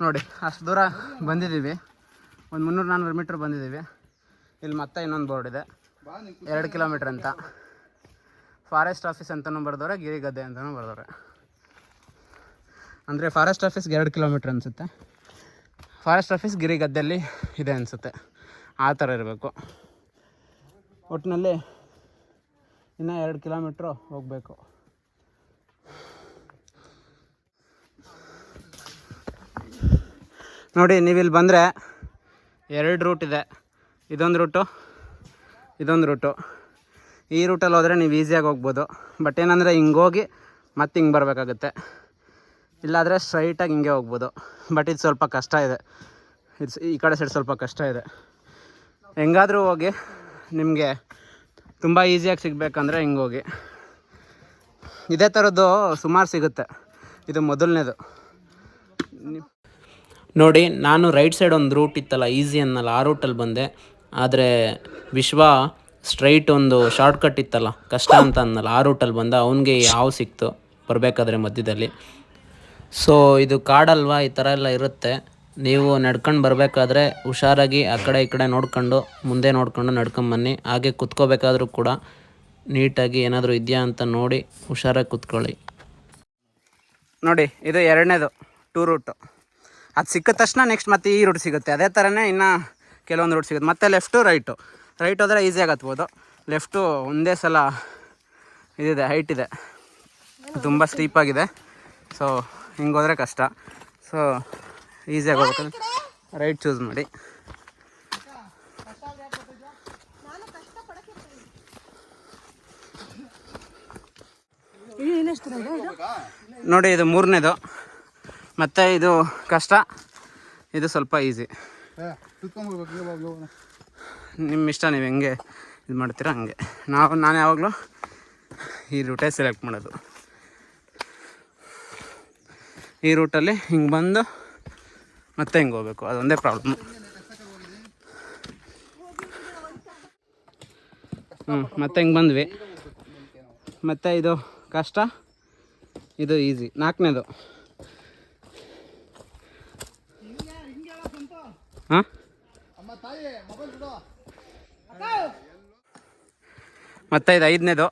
ನೋಡಿ ಅಷ್ಟು ದೂರ ಬಂದಿದ್ದೀವಿ. ಒಂದು ಮುನ್ನೂರು ನಾನ್ನೂರು ಮೀಟ್ರ್ ಬಂದಿದ್ದೀವಿ. ಇಲ್ಲಿ ಮತ್ತೆ ಇನ್ನೊಂದು ಬೋರ್ಡ್ ಇದೆ. ಎರಡು ಕಿಲೋಮೀಟ್ರ್ ಅಂತ. ಫಾರೆಸ್ಟ್ ಆಫೀಸ್ ಅಂತಲೂ ಬರೆದವ್ರೆ ಗಿರಿಗದ್ದೆ ಅಂತಲೂ ಬರ್ದವ್ರೆ. ಅಂದರೆ ಫಾರೆಸ್ಟ್ ಆಫೀಸ್ಗೆ ಎರಡು ಕಿಲೋಮೀಟ್ರ್ ಅನಿಸುತ್ತೆ. ಫಾರೆಸ್ಟ್ ಆಫೀಸ್ ಗಿರಿಗದ್ದೆಯಲ್ಲಿ ಇದೆ ಅನಿಸುತ್ತೆ. ಆ ಥರ ಇರಬೇಕು. ಒಟ್ಟಿನಲ್ಲಿ ಇನ್ನೂ ಎರಡು ಕಿಲೋಮೀಟ್ರು ಹೋಗಬೇಕು. ನೋಡಿ, ನೀವಿಲ್ಲಿ ಬಂದರೆ ಎರಡು ರೂಟ್ ಇದೆ. ಇದೊಂದು ರೂಟು ಇದೊಂದು ರೂಟು ಈ ರೂಟಲ್ಲಿ ಹೋದರೆ ನೀವು ಈಸಿಯಾಗಿ ಹೋಗ್ಬೋದು. ಬಟ್ ಏನಂದರೆ ಹಿಂಗೋಗಿ ಹೋಗಿ ಮತ್ತೆ ಹಿಂಗೆ ಬರಬೇಕಾಗುತ್ತೆ. ಇಲ್ಲಾದರೆ ಸ್ಟ್ರೈಟಾಗಿ ಹಿಂಗೆ ಹೋಗ್ಬೋದು. ಬಟ್ ಇದು ಸ್ವಲ್ಪ ಕಷ್ಟ ಇದೆ. ಇದು ಈ ಕಡೆ ಸೈಡ್ ಸ್ವಲ್ಪ ಕಷ್ಟ ಇದೆ. ಹೆಂಗಾದರೂ ಹೋಗಿ ನಿಮಗೆ ತುಂಬ ಈಸಿಯಾಗಿ ಸಿಗಬೇಕಂದ್ರೆ ಹಿಂಗೆ ಹೋಗಿ. ಇದೇ ಥರದ್ದು ಸುಮಾರು ಸಿಗುತ್ತೆ. ಇದು ಮೊದಲನೇದು. ನೋಡಿ, ನಾನು ರೈಟ್ ಸೈಡ್ ಒಂದು ರೂಟ್ ಇತ್ತಲ್ಲ ಈಸಿ ಅನ್ನಲ್ಲ, ಆ ರೂಟಲ್ಲಿ ಬಂದೆ. ಆದರೆ ವಿಶ್ವ ಸ್ಟ್ರೈಟ್ ಒಂದು ಶಾರ್ಟ್ಕಟ್ ಇತ್ತಲ್ಲ, ಕಷ್ಟ ಅಂತ ಅನ್ನಲ್ಲ, ಆ ರೂಟಲ್ಲಿ ಬಂದ, ಅವನಿಗೆ ಯಾವ ಸಿಕ್ತು, ಬರಬೇಕಾದ್ರೆ ಮಧ್ಯದಲ್ಲಿ. ಸೊ ಇದು ಕಾಡಲ್ವಾ ಈ ಥರ ಎಲ್ಲ ಇರುತ್ತೆ. ನೀವು ನಡ್ಕೊಂಡು ಬರಬೇಕಾದ್ರೆ ಹುಷಾರಾಗಿ ಆ ಕಡೆ ಈ ಕಡೆ ನೋಡ್ಕೊಂಡು, ಮುಂದೆ ನೋಡ್ಕೊಂಡು ನಡ್ಕೊಂಬನ್ನಿ ಹಾಗೆ ಕುತ್ಕೋಬೇಕಾದ್ರೂ ಕೂಡ ನೀಟಾಗಿ ಏನಾದರೂ ಇದೆಯಾ ಅಂತ ನೋಡಿ ಹುಷಾರಾಗಿ ಕುತ್ಕೊಳ್ಳಿ. ನೋಡಿ, ಇದು ಎರಡನೇದು ಟೂ ರೂಟು ಅದು ಸಿಕ್ಕ ತಕ್ಷಣ ನೆಕ್ಸ್ಟ್ ಮತ್ತೆ ಈ ರೂಟ್ ಸಿಗುತ್ತೆ. ಅದೇ ಥರನೇ ಇನ್ನು ಕೆಲವೊಂದು ರೂಟ್ ಸಿಗುತ್ತೆ. ಮತ್ತೆ ಲೆಫ್ಟು ರೈಟು ರೈಟ್ ಹೋದರೆ ಈಸಿಯಾಗಿ ಹತ್ಬೋದು ಲೆಫ್ಟು ಒಂದೇ ಸಲ ಇದಿದೆ ಹೈಟ್ ಇದೆ. ತುಂಬ ಸ್ಟೀಪಾಗಿದೆ ಸೊ ಹಿಂಗೆ ಹೋದರೆ ಕಷ್ಟ ಸೊ ಈಸಿಯಾಗಿ ಹೋಗ್ಬೇಕಂದ್ರೆ ರೈಟ್ ಚೂಸ್ ಮಾಡಿ. ನೋಡಿ, ಇದು ಮೂರನೇದು. ಮತ್ತು ಇದು ಕಷ್ಟ. ಇದು ಸ್ವಲ್ಪ ಈಸಿ ನಿಮ್ಮ ಇಷ್ಟ, ನೀವು ಹೆಂಗೆ ಇದು ಮಾಡ್ತೀರಾ ಹಂಗೆ. ನಾವು ನಾನು ಯಾವಾಗಲೂ ಈ ರೂಟೇ ಸೆಲೆಕ್ಟ್ ಮಾಡೋದು. ಈ ರೂಟಲ್ಲಿ ಹಿಂಗೆ ಬಂದು ಮತ್ತೆ ಹಿಂಗೆ ಹೋಗ್ಬೇಕು. ಅದೊಂದೇ ಪ್ರಾಬ್ಲಮ್ ಹ್ಞೂ ಮತ್ತೆ ಹಿಂಗೆ ಬಂದ್ವಿ. ಮತ್ತು ಇದು ಕಷ್ಟ, ಇದು ಈಸಿ ನಾಲ್ಕನೇದು. ಹಾಂ? ಮತ್ತೆ ಇದು ಐದನೇದು.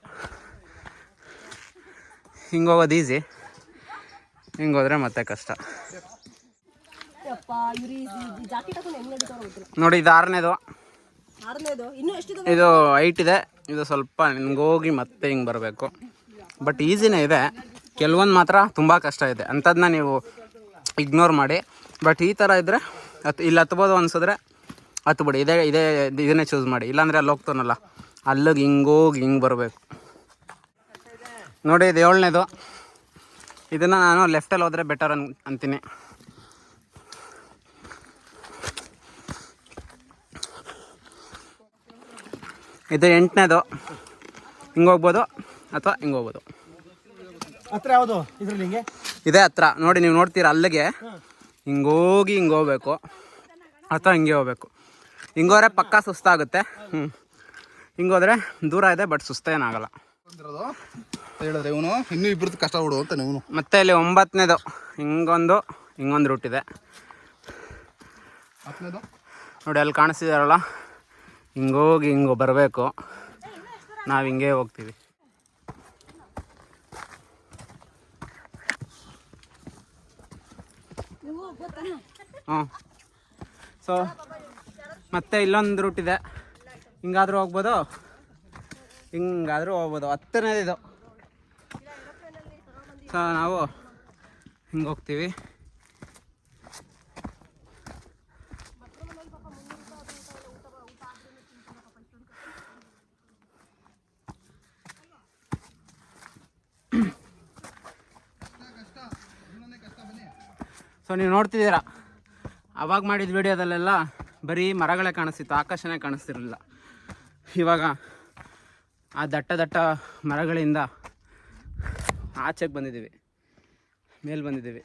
ಹಿಂಗೆ ಹೋಗೋದು ಈಸಿ ಹೆಂಗ್ ಮತ್ತೆ ಕಷ್ಟ. ನೋಡಿ ಇದು ಆರನೇದು. ಇದು ಹೈಟ್ ಇದೆ. ಇದು ಸ್ವಲ್ಪ ನಿಮ್ಗೋಗಿ ಹೋಗಿ ಮತ್ತೆ ಹಿಂಗೆ ಬರಬೇಕು. ಬಟ್ ಈಸಿನೇ ಇದೆ. ಕೆಲವೊಂದು ಮಾತ್ರ ತುಂಬ ಕಷ್ಟ ಇದೆ. ಅಂಥದ್ದನ್ನ ನೀವು ಇಗ್ನೋರ್ ಮಾಡಿ. ಬಟ್ ಈ ಥರ ಇದ್ದರೆ ಹತ್ತು ಇಲ್ಲಿ ಹತ್ಬೋದು ಅನ್ಸಿದ್ರೆ ಹತ್ಬಿಡಿ. ಇದೇ ಇದೇ ಇದನ್ನೇ ಚೂಸ್ ಮಾಡಿ. ಇಲ್ಲಾಂದರೆ ಅಲ್ಲಿ ಹೋಗ್ತಾನಲ್ಲ. ಅಲ್ಲಿಗೆ ಹಿಂಗೋಗಿ ಹೋಗಿ ಹಿಂಗೆ ಬರಬೇಕು. ನೋಡಿ ಇದು ಏಳನೇದು. ಇದನ್ನು ನಾನು ಲೆಫ್ಟಲ್ಲಿ ಹೋದರೆ ಬೆಟರ್ ಅನ್ ಅಂತೀನಿ. ಇದು ಎಂಟನೇದು. ಹಿಂಗೆ ಹೋಗ್ಬೋದು ಅಥವಾ ಹಿಂಗೆ ಹೋಗ್ಬೋದು. ಹತ್ರ ಯಾವುದು ಇದ್ರಲ್ಲಿ ಹಿಂಗೆ? ಇದೇ ಹತ್ರ. ನೋಡಿ ನೀವು ನೋಡ್ತೀರ ಅಲ್ಲಿಗೆ? ಹಿಂಗೋಗಿ ಹೋಗಿ ಹಿಂಗೆ ಹೋಗ್ಬೇಕು. ಅಥವಾ ಹಿಂಗೆ ಹೋಗ್ಬೇಕು. ಹಿಂಗೋದ್ರೆ ಪಕ್ಕ ಸುಸ್ತಾಗುತ್ತೆ. ಹ್ಞೂ ಹಿಂಗೋದ್ರೆ ದೂರ ಇದೆ ಬಟ್ ಸುಸ್ತೇನಾಗಲ್ಲ ಹೇಳಿದ್ರೆ ಇವನು ಇನ್ನೂ ಇಬ್ಬರದ್ದು ಕಷ್ಟ ಬಿಡು ಅಂತ ಇವನು ಮತ್ತೆ ಇಲ್ಲಿ ಒಂಬತ್ತನೇದು. ಹಿಂಗೊಂದು ಹಿಂಗೊಂದು ರೂಟ್ ಇದೆ. ಹತ್ತನೇದು? ನೋಡಿ ಅಲ್ಲಿ ಕಾಣಿಸ್ತಿದಾರಲ್ಲ ಹಿಂಗೋಗಿ ಹಿಂಗೆ ಬರಬೇಕು. ನಾವು ಹಿಂಗೆ ಹೋಗ್ತೀವಿ. ಹ್ಞೂ. ಸೊ ಮತ್ತೆ ಇಲ್ಲೊಂದು ರೂಟ್ ಇದೆ. ಹಿಂಗಾದರೂ ಹೋಗ್ಬೋದು. ಹಿಂಗಾದರೂ ಹೋಗ್ಬೋದು. ಹತ್ತನೇದು ಇದು. ಸೊ ನಾವು ಹಿಂಗೆ ಹೋಗ್ತೀವಿ. ಸೊ ನೀವು ನೋಡ್ತಿದ್ದೀರಾ? ಅವಾಗ ಮಾಡಿದ ವಿಡಿಯೋದಲ್ಲೆಲ್ಲ ಬರೀ ಮರಗಳೇ ಕಾಣಿಸ್ತಿತ್ತು, ಆಕಾಶನೇ ಕಾಣಿಸ್ತಿರಲಿಲ್ಲ. ಇವಾಗ ಆ ದಟ್ಟ ದಟ್ಟ ಮರಗಳಿಂದ ಆಚೆಗೆ ಬಂದಿದ್ದೀವಿ. ಮೇಲೆ ಬಂದಿದ್ದೀವಿ.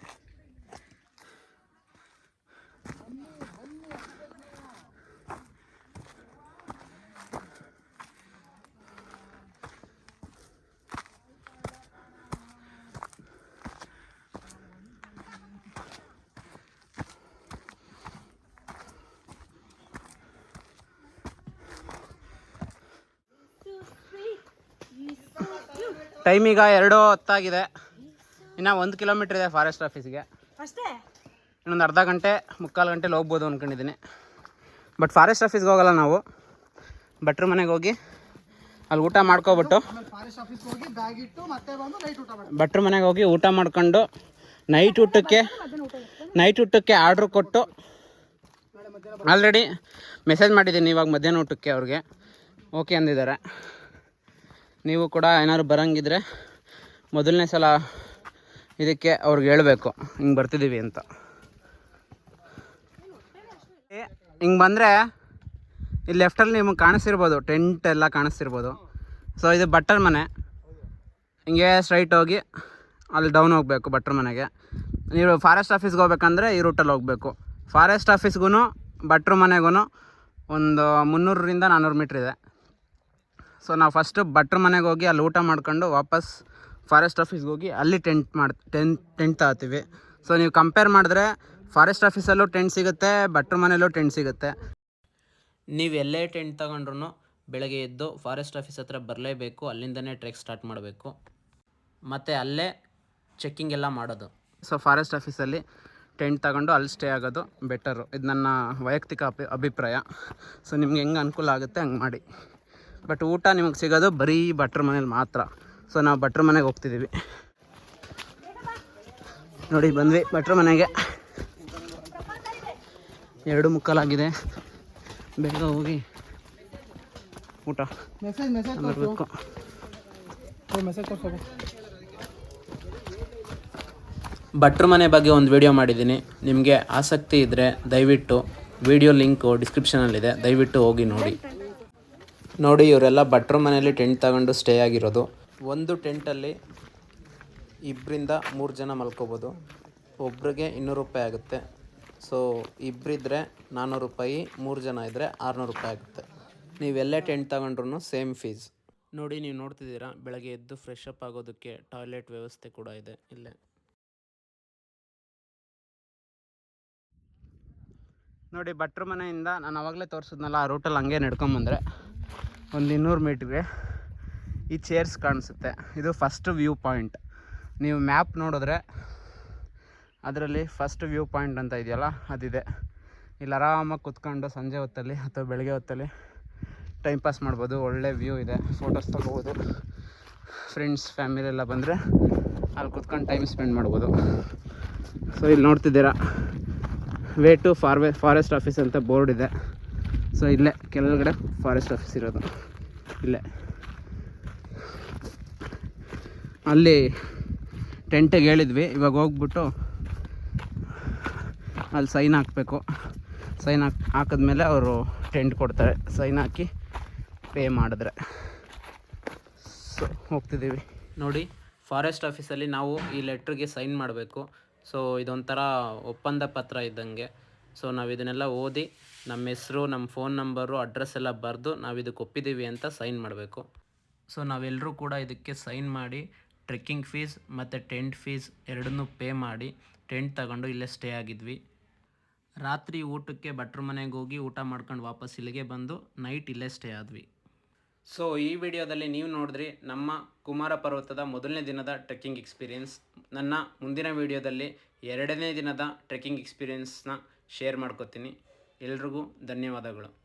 ಟೈಮ್ ಈಗ ಎರಡು ಹೊತ್ತಾಗಿದೆ. ಇನ್ನು ಒಂದು ಕಿಲೋಮೀಟ್ರ್ ಇದೆ ಫಾರೆಸ್ಟ್ ಆಫೀಸ್ಗೆ ಅಷ್ಟೇ? ಇನ್ನೊಂದು ಅರ್ಧ ಗಂಟೆ ಮುಕ್ಕಾಲು ಗಂಟೆಲಿ ಹೋಗ್ಬೋದು ಅಂದ್ಕೊಂಡಿದ್ದೀನಿ ಬಟ್ ಫಾರೆಸ್ಟ್ ಆಫೀಸ್ಗೆ ಹೋಗಲ್ಲ ನಾವು. ಭಟ್ರ ಮನೆಗೆ ಹೋಗಿ ಅಲ್ಲಿ ಊಟ ಮಾಡ್ಕೊಬಿಟ್ಟು ಆಮೇಲೆ ಫಾರೆಸ್ಟ್ ಆಫೀಸ್ಗೆ ಹೋಗಿ ಬ್ಯಾಗ್ ಇಟ್ಟು ಮತ್ತೆ ಬಂದು ನೈಟ್ ಊಟ ಮಾಡಿ ಭಟ್ರ ಮನೆಗೆ ಹೋಗಿ ಊಟ ಮಾಡ್ಕೊಂಡು ನೈಟ್ ಊಟಕ್ಕೆ ನೈಟ್ ಊಟಕ್ಕೆ ಆರ್ಡ್ರ್ ಕೊಟ್ಟು ಆಲ್ರೆಡಿ ಮೆಸೇಜ್ ಮಾಡಿದ್ದೀನಿ ಇವಾಗ ಮಧ್ಯಾಹ್ನ ಊಟಕ್ಕೆ ಅವ್ರಿಗೆ. ಓಕೆ ಅಂದಿದ್ದಾರೆ. ನೀವು ಕೂಡ ಏನಾದ್ರು ಬರೋಂಗಿದ್ರೆ ಮೊದಲನೇ ಸಲ ಇದಕ್ಕೆ ಅವ್ರಿಗೆ ಹೇಳಬೇಕು. ಹಿಂಗೆ ಬರ್ತಿದ್ದೀವಿ ಅಂತ. ಹಿಂಗೆ ಬಂದರೆ ಇಲ್ಲಿ ಲೆಫ್ಟಲ್ಲಿ ನಿಮಗೆ ಕಾಣಿಸ್ತಿರ್ಬೋದು ಟೆಂಟ್ ಎಲ್ಲ ಕಾಣಿಸ್ತಿರ್ಬೋದು. ಸೊ ಇದು ಬಟ್ಟರ್ ಮನೆ. ಹಿಂಗೆ ಸ್ಟ್ರೈಟ್ ಹೋಗಿ ಅಲ್ಲಿ ಡೌನ್ ಹೋಗಬೇಕು ಬಟ್ಟರ್ ಮನೆಗೆ. ನೀವು ಫಾರೆಸ್ಟ್ ಆಫೀಸ್ಗೆ ಹೋಗ್ಬೇಕಂದ್ರೆ ಈ ರೂಟಲ್ಲಿ ಹೋಗಬೇಕು. ಫಾರೆಸ್ಟ್ ಆಫೀಸ್ಗೂ ಭಟ್ರ ಮನೆಗೂ ಒಂದು ಮುನ್ನೂರರಿಂದ ನಾನ್ನೂರು ಮೀಟ್ರ್ ಇದೆ. ಸೊ ನಾವು ಫಸ್ಟು ಭಟ್ರ ಮನೆಗೆ ಹೋಗಿ ಅಲ್ಲಿ ಊಟ ಮಾಡ್ಕೊಂಡು ವಾಪಸ್ ಫಾರೆಸ್ಟ್ ಆಫೀಸ್ಗೆ ಹೋಗಿ ಅಲ್ಲಿ ಟೆಂಟ್ ಮಾಡಿ ಟೆಂಟ್ ಟೆಂಟ್ ತಗೋತೀವಿ. ಸೊ ನೀವು ಕಂಪೇರ್ ಮಾಡಿದ್ರೆ ಫಾರೆಸ್ಟ್ ಆಫೀಸಲ್ಲೂ ಟೆಂಟ್ ಸಿಗುತ್ತೆ ಭಟ್ರ ಮನೆಯಲ್ಲೂ ಟೆಂಟ್ ಸಿಗುತ್ತೆ. ನೀವು ಎಲ್ಲೇ ಟೆಂಟ್ ತಗೊಂಡ್ರು ಬೆಳಗ್ಗೆ ಎದ್ದು ಫಾರೆಸ್ಟ್ ಆಫೀಸ್ ಹತ್ರ ಬರಲೇಬೇಕು ಅಲ್ಲಿಂದನೇ ಟ್ರೆಕ್ ಸ್ಟಾರ್ಟ್ ಮಾಡಬೇಕು. ಮತ್ತು ಅಲ್ಲೇ ಚೆಕ್ಕಿಂಗ್ ಎಲ್ಲ ಮಾಡೋದು. ಸೊ ಫಾರೆಸ್ಟ್ ಆಫೀಸಲ್ಲಿ ಟೆಂಟ್ ತಗೊಂಡು ಅಲ್ಲಿ ಸ್ಟೇ ಆಗೋದು ಬೆಟರು ಇದು ನನ್ನ ವೈಯಕ್ತಿಕ ಅಭಿ ಅಭಿಪ್ರಾಯ. ಸೊ ನಿಮ್ಗೆ ಹೆಂಗೆ ಅನುಕೂಲ ಆಗುತ್ತೆ ಹಂಗೆ ಮಾಡಿ. ಬಟ್ ಊಟ ನಿಮಗೆ ಸಿಗೋದು ಬರೀ ಭಟ್ರ ಮನೇಲಿ ಮಾತ್ರ. ಸೊ ನಾವು ಭಟ್ರ ಮನೆಗೆ ಹೋಗ್ತಿದ್ದೀವಿ. ನೋಡಿ ಬಂದ್ವಿ ಭಟ್ರ ಮನೆಗೆ. ಎರಡು ಮುಕ್ಕಾಲಾಗಿದೆ. ಬೇಗ ಹೋಗಿ ಊಟ ಮೆಸೇಜ್ ಮೆಸೇಜ್ ಬರಬೇಕು ಭಟ್ರ ಮನೆ ಬಗ್ಗೆ ಒಂದು ವಿಡಿಯೋ ಮಾಡಿದ್ದೀನಿ. ನಿಮಗೆ ಆಸಕ್ತಿ ಇದ್ದರೆ ದಯವಿಟ್ಟು ವಿಡಿಯೋ ಲಿಂಕು ಡಿಸ್ಕ್ರಿಪ್ಷನಲ್ಲಿದೆ ದಯವಿಟ್ಟು ಹೋಗಿ ನೋಡಿ. ನೋಡಿ, ಇವರೆಲ್ಲ ಭಟ್ರ ಮನೆಯಲ್ಲಿ ಟೆಂಟ್ ತಗೊಂಡು ಸ್ಟೇ ಆಗಿರೋದು. ಒಂದು ಟೆಂಟಲ್ಲಿ ಇಬ್ಬರಿಂದ ಮೂರು ಜನ ಮಲ್ಕೋಬೋದು. ಒಬ್ರಿಗೆ ಇನ್ನೂರು ರೂಪಾಯಿ ಆಗುತ್ತೆ. ಸೊ ಇಬ್ಬರಿದ್ದರೆ ನಾನ್ನೂರು ರೂಪಾಯಿ, ಮೂರು ಜನ ಇದ್ದರೆ ಆರುನೂರು ರೂಪಾಯಿ ಆಗುತ್ತೆ. ನೀವೆಲ್ಲೇ ಟೆಂಟ್ ತಗೊಂಡ್ರು ಸೇಮ್ ಫೀಸ್ ನೋಡಿ, ನೀವು ನೋಡ್ತಿದ್ದೀರಾ, ಬೆಳಗ್ಗೆ ಎದ್ದು ಫ್ರೆಶ್ ಅಪ್ ಆಗೋದಕ್ಕೆ ಟಾಯ್ಲೆಟ್ ವ್ಯವಸ್ಥೆ ಕೂಡ ಇದೆ ಇಲ್ಲೇ. ನೋಡಿ, ಭಟ್ರ ಮನೆಯಿಂದ ನಾನು ಅವಾಗಲೇ ತೋರಿಸಿದ್ನಲ್ಲ, ಆ ರೂಟಲ್ಲಿ ಹಂಗೆ ನಡ್ಕೊಂಬಂದರೆ ಒಂದು ಇನ್ನೂರು ಮೀಟ್ರಿಗೆ ಈ ಚೇರ್ಸ್ ಕಾಣಿಸುತ್ತೆ. ಇದು ಫಸ್ಟ್ ವ್ಯೂ ಪಾಯಿಂಟ್ ನೀವು ಮ್ಯಾಪ್ ನೋಡಿದ್ರೆ ಅದರಲ್ಲಿ ಫಸ್ಟ್ ವ್ಯೂ ಪಾಯಿಂಟ್ ಅಂತ ಇದೆಯಲ್ಲ, ಅದಿದೆ. ಇಲ್ಲಿ ಆರಾಮಾಗಿ ಕುತ್ಕೊಂಡು ಸಂಜೆ ಹೊತ್ತಲ್ಲಿ ಅಥವಾ ಬೆಳಗ್ಗೆ ಹೊತ್ತಲ್ಲಿ ಟೈಮ್ ಪಾಸ್ ಮಾಡ್ಬೋದು. ಒಳ್ಳೆ ವ್ಯೂ ಇದೆ. ಫೋಟೋಸ್ ತೊಗೋಬೋದು. ಫ್ರೆಂಡ್ಸ್ ಫ್ಯಾಮಿಲಿ ಎಲ್ಲ ಬಂದರೆ ಅಲ್ಲಿ ಕುತ್ಕೊಂಡು ಟೈಮ್ ಸ್ಪೆಂಡ್ ಮಾಡ್ಬೋದು. ಸೊ ಇಲ್ಲಿ ನೋಡ್ತಿದ್ದೀರಾ? ವೇ ಟು ಫಾರ್ವೆ ಫಾರೆಸ್ಟ್ ಆಫೀಸ್ ಅಂತ ಬೋರ್ಡ್ ಇದೆ. ಸೊ ಇಲ್ಲೇ ಕೆಳಗಡೆ ಫಾರೆಸ್ಟ್ ಆಫೀಸ್ ಇರೋದು. ಇಲ್ಲೇ. ಅಲ್ಲಿ ಟೆಂಟಿಗೆ ಹೇಳಿದ್ವಿ, ಇವಾಗ ಹೋಗ್ಬಿಟ್ಟು ಅಲ್ಲಿ ಸೈನ್ ಹಾಕಬೇಕು. ಸೈನ್ ಹಾಕಿ, ಹಾಕಿದ್ಮೇಲೆ ಅವರು ಟೆಂಟ್ ಕೊಡ್ತಾರೆ. ಸೈನ್ ಹಾಕಿ ಪೇ ಮಾಡಿದ್ರೆ. ಸೊ ಹೋಗ್ತಿದ್ದೀವಿ. ನೋಡಿ ಫಾರೆಸ್ಟ್ ಆಫೀಸಲ್ಲಿ ನಾವು ಈ ಲೆಟ್ರಿಗೆ ಸೈನ್ ಮಾಡಬೇಕು. ಸೊ ಇದೊಂಥರ ಒಪ್ಪಂದ ಪತ್ರ ಇದ್ದಂಗೆ. ಸೊ ನಾವು ಇದನ್ನೆಲ್ಲ ಓದಿ ನಮ್ಮ ಹೆಸರು, ನಮ್ಮ ಫೋನ್ ನಂಬರು ಅಡ್ರೆಸ್ ಎಲ್ಲ ಬರೆದು ನಾವು ಇದಕ್ಕೆ ಒಪ್ಪಿದ್ದೀವಿ ಅಂತ ಸೈನ್ ಮಾಡಬೇಕು. ಸೊ ನಾವೆಲ್ಲರೂ ಕೂಡ ಇದಕ್ಕೆ ಸೈನ್ ಮಾಡಿ ಟ್ರೆಕ್ಕಿಂಗ್ ಫೀಸ್ ಮತ್ತು ಟೆಂಟ್ ಫೀಸ್ ಎರಡನ್ನೂ ಪೇ ಮಾಡಿ ಟೆಂಟ್ ತಗೊಂಡು ಇಲ್ಲೇ ಸ್ಟೇ ಆಗಿದ್ವಿ. ರಾತ್ರಿ ಊಟಕ್ಕೆ ಭಟ್ರ ಮನೆಗೆ ಹೋಗಿ ಊಟ ಮಾಡ್ಕೊಂಡು ವಾಪಸ್ ಇಲ್ಲಿಗೆ ಬಂದು ನೈಟ್ ಇಲ್ಲೇ ಸ್ಟೇ ಆದ್ವಿ. ಸೊ ಈ ವಿಡಿಯೋದಲ್ಲಿ ನೀವು ನೋಡಿದ್ರಿ ನಮ್ಮ ಕುಮಾರ ಪರ್ವತದ ಮೊದಲನೇ ದಿನದ ಟ್ರೆಕ್ಕಿಂಗ್ ಎಕ್ಸ್ಪೀರಿಯೆನ್ಸ್ ನನ್ನ ಮುಂದಿನ ವಿಡಿಯೋದಲ್ಲಿ ಎರಡನೇ ದಿನದ ಟ್ರೆಕ್ಕಿಂಗ್ ಎಕ್ಸ್ಪೀರಿಯೆನ್ಸ್ನ ಶೇರ್ ಮಾಡ್ಕೋತೀನಿ. ಎಲ್ರಿಗೂ ಧನ್ಯವಾದಗಳು.